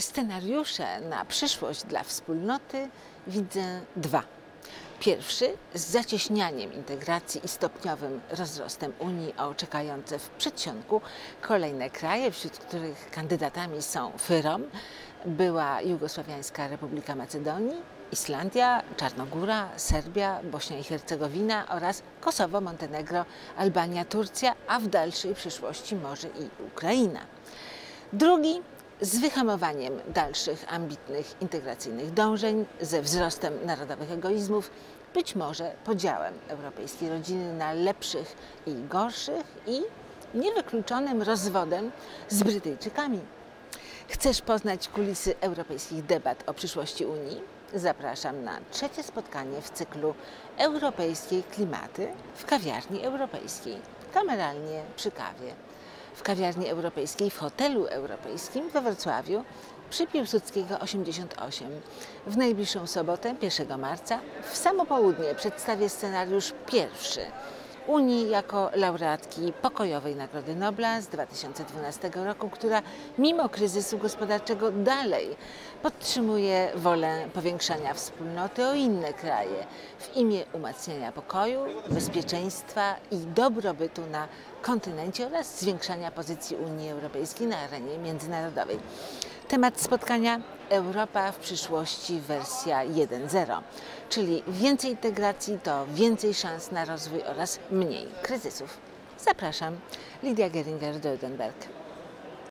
Scenariusze na przyszłość dla wspólnoty widzę dwa. Pierwszy z zacieśnianiem integracji i stopniowym rozrostem Unii o czekające w przedsionku kolejne kraje, wśród których kandydatami są Fyrom, była Jugosławiańska Republika Macedonii, Islandia, Czarnogóra, Serbia, Bośnia i Hercegowina oraz Kosowo, Montenegro, Albania, Turcja, a w dalszej przyszłości może i Ukraina. Drugi z wyhamowaniem dalszych ambitnych integracyjnych dążeń, ze wzrostem narodowych egoizmów, być może podziałem europejskiej rodziny na lepszych i gorszych i niewykluczonym rozwodem z Brytyjczykami. Chcesz poznać kulisy europejskich debat o przyszłości Unii? Zapraszam na trzecie spotkanie w cyklu Europejskie Klimaty w kawiarni europejskiej, kameralnie przy kawie w kawiarni europejskiej w hotelu europejskim we Wrocławiu przy Piłsudskiego 88. W najbliższą sobotę, 1 marca, w samo południe przedstawię scenariusz pierwszy Unii jako laureatki pokojowej Nagrody Nobla z 2012 roku, która mimo kryzysu gospodarczego dalej podtrzymuje wolę powiększania wspólnoty o inne kraje w imię umacniania pokoju, bezpieczeństwa i dobrobytu na kontynencie oraz zwiększania pozycji Unii Europejskiej na arenie międzynarodowej. Temat spotkania Europa w przyszłości wersja 1.0, czyli więcej integracji to więcej szans na rozwój oraz mniej kryzysów. Zapraszam, Lidia Geringer-Dödenberg.